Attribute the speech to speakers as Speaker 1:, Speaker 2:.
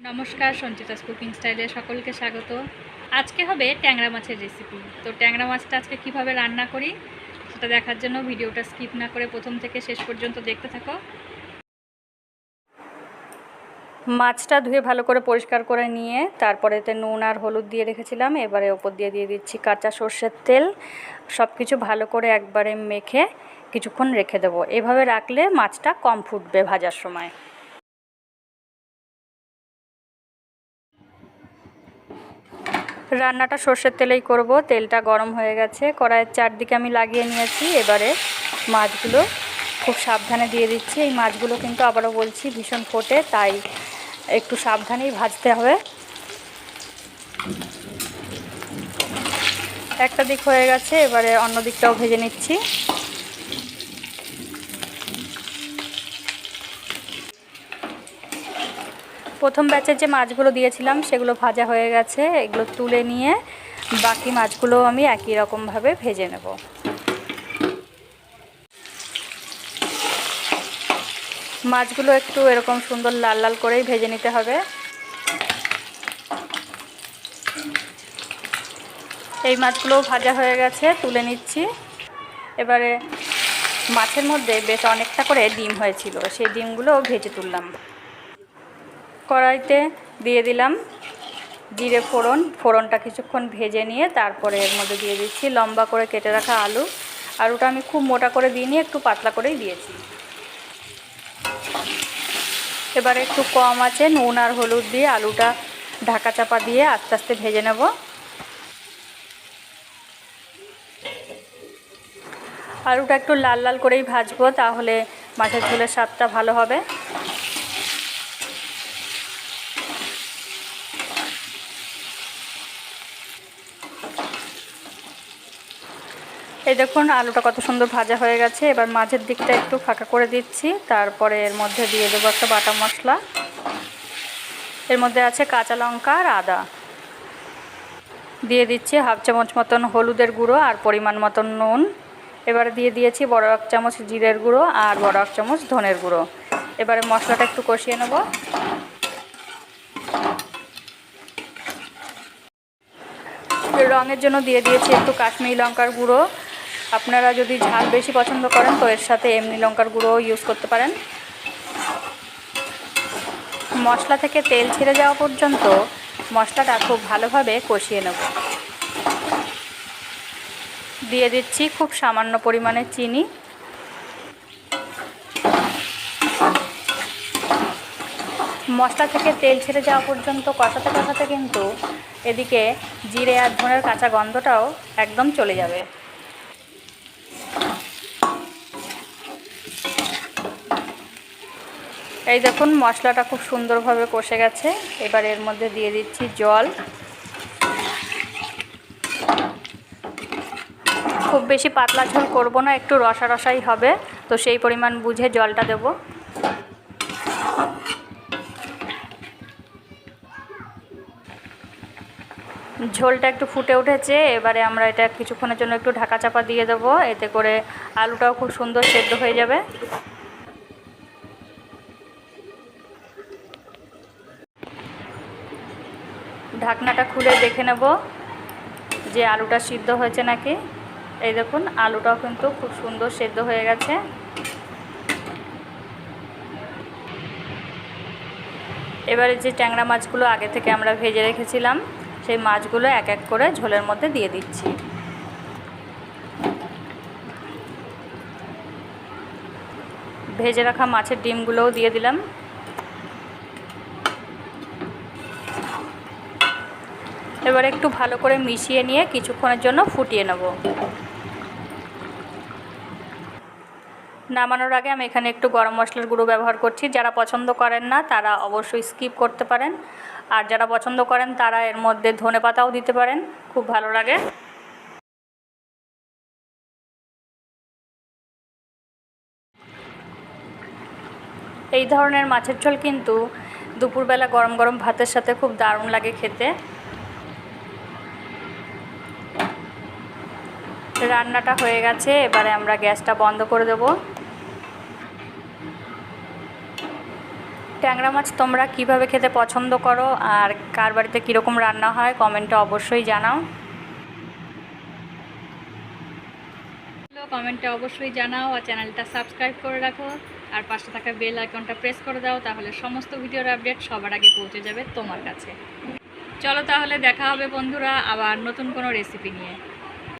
Speaker 1: নমস্কার সঞ্চিতাস কুকিং স্টাইলে সকলকে স্বাগত। আজকে হবে ট্যাংরা মাছের রেসিপি তো ট্যাংরা মাছটা আজকে কীভাবে রান্না করি, সেটা দেখার জন্য ভিডিওটা স্কিপ না করে প্রথম থেকে শেষ পর্যন্ত দেখতে থাকো। মাছটা ধুয়ে ভালো করে পরিষ্কার করে নিয়ে তারপরে এতে নুন আর হলুদ দিয়ে রেখেছিলাম। এবারে ওপর দিয়ে দিয়ে দিচ্ছি কাঁচা সর্ষের তেল। সব কিছু ভালো করে একবারে মেখে কিছুক্ষণ রেখে দেবো। এভাবে রাখলে মাছটা কম ফুটবে ভাজার সময়। রান্নাটা সর্ষের তেলেই করব। তেলটা গরম হয়ে গেছে। কড়াইয়ের চারদিকে আমি লাগিয়ে নিয়েছি। এবারে মাছগুলো খুব সাবধানে দিয়ে দিচ্ছি। এই মাছগুলো কিন্তু আবারও বলছি, ভীষণ ফোটে, তাই একটু সাবধানেই ভাজতে হবে। একটা দিক হয়ে গেছে, এবারে অন্য দিকটাও ভেজে নিচ্ছি। প্রথম ব্যাচের যে মাছগুলো দিয়েছিলাম, সেগুলো ভাজা হয়ে গেছে। এগুলো তুলে নিয়ে বাকি মাছগুলো আমি একই রকমভাবে ভেজে নেব। মাছগুলো একটু এরকম সুন্দর লাল লাল করেই ভেজে নিতে হবে। এই মাছগুলোও ভাজা হয়ে গেছে, তুলে নিচ্ছি। এবারে মাছের মধ্যে বেশ অনেকটা করে ডিম হয়েছিল, সেই ডিমগুলো ভেজে তুললাম। কড়াইতে দিয়ে দিলাম জিরে ফোড়ন, ফোড়নটা কিছুক্ষণ ভেজে নিয়ে তারপরে এর মধ্যে দিয়ে দিচ্ছি লম্বা করে কেটে রাখা আলু। আলুটা আমি খুব মোটা করে দিইনি, একটু পাতলা করেই দিয়েছি। এবারে একটু কম আছে, নুন আর হলুদ দিয়ে আলুটা ঢাকা চাপা দিয়ে আস্তে আস্তে ভেজে নেব। আলুটা একটু লাল লাল করেই ভাজবো, তাহলে মাছের ঝোলের স্বাদটা ভালো হবে। এই দেখুন, আলুটা কত সুন্দর ভাজা হয়ে গেছে। এবার মাঝের দিকটা একটু ফাঁকা করে দিচ্ছি। তারপরে এর মধ্যে দিয়ে দেবো একটা বাটা মশলা। এর মধ্যে আছে কাঁচা লঙ্কা আর আদা। দিয়ে দিচ্ছি হাফ চামচ মতন হলুদের গুঁড়ো আর পরিমাণ মতন নুন। এবারে দিয়ে দিয়েছি বড় এক চামচ জিরের গুঁড়ো আর বড় এক চামচ ধনের গুঁড়ো। এবারে মশলাটা একটু কষিয়ে নেব। রঙের জন্য দিয়ে দিয়েছি একটু কাশ্মীরি লঙ্কার গুঁড়ো। আপনারা যদি ঝাল বেশি পছন্দ করেন, তো এর সাথে এমনি লঙ্কার গুঁড়ো ইউজ করতে পারেন। মশলা থেকে তেল ছেড়ে যাওয়া পর্যন্ত মশলাটা খুব ভালোভাবে কষিয়ে নেব। দিয়ে দিচ্ছি খুব সামান্য পরিমাণে চিনি। মশলা থেকে তেল ছেড়ে যাওয়া পর্যন্ত কষাতে কষাতে কিন্তু এদিকে জিরে আর ধনের কাঁচা গন্ধটাও একদম চলে যাবে। এই দেখুন, মশলাটা খুব সুন্দরভাবে কষে গেছে। এবার এর মধ্যে দিয়ে দিচ্ছি জল। খুব বেশি পাতলা ঝোল করব না, একটু রসা রসাই হবে। তো সেই পরিমাণ বুঝে জলটা দেব। ঝোলটা একটু ফুটে উঠেছে, এবারে আমরা এটা কিছুক্ষণের জন্য একটু ঢাকা চাপা দিয়ে দেবো। এতে করে আলুটাও খুব সুন্দর সেদ্ধ হয়ে যাবে। ঢাকনাটা খুলে দেখে নেব যে আলুটা সিদ্ধ হয়েছে নাকি। এই দেখুন, আলুটাও কিন্তু খুব সুন্দর সেদ্ধ হয়ে গেছে। এবারে যে ট্যাংরা মাছগুলো আগে থেকে আমরা ভেজে রেখেছিলাম, সেই মাছগুলো এক এক করে ঝোলের মধ্যে দিয়ে দিচ্ছি। ভেজে রাখা মাছের ডিমগুলোও দিয়ে দিলাম। এবার একটু ভালো করে মিশিয়ে নিয়ে কিছুক্ষণের জন্য ফুটিয়ে নেব। নামানোর আগে আমি এখানে একটু গরম মশলার গুঁড়ো ব্যবহার করছি। যারা পছন্দ করেন না, তারা অবশ্যই স্কিপ করতে পারেন। আর যারা পছন্দ করেন, তারা এর মধ্যে ধনে পাতাও দিতে পারেন। খুব ভালো লাগে। এই ধরনের মাছের ঝোল কিন্তু দুপুরবেলা গরম গরম ভাতের সাথে খুব দারুণ লাগে খেতে। রান্নাটা হয়ে গেছে, এবারে আমরা গ্যাসটা বন্ধ করে দেব। ট্যাংরা মাছ তোমরা কীভাবে খেতে পছন্দ করো আর কার বাড়িতে কীরকম রান্না হয় কমেন্টে অবশ্যই জানাও। কমেন্টে অবশ্যই জানাও আর চ্যানেলটা সাবস্ক্রাইব করে রাখো। আর পাশে থাকা বেল আইকনটা প্রেস করে দাও, তাহলে সমস্ত ভিডিওর আপডেট সবার আগে পৌঁছে যাবে তোমার কাছে। চলো তাহলে দেখা হবে বন্ধুরা আবার নতুন কোনো রেসিপি নিয়ে।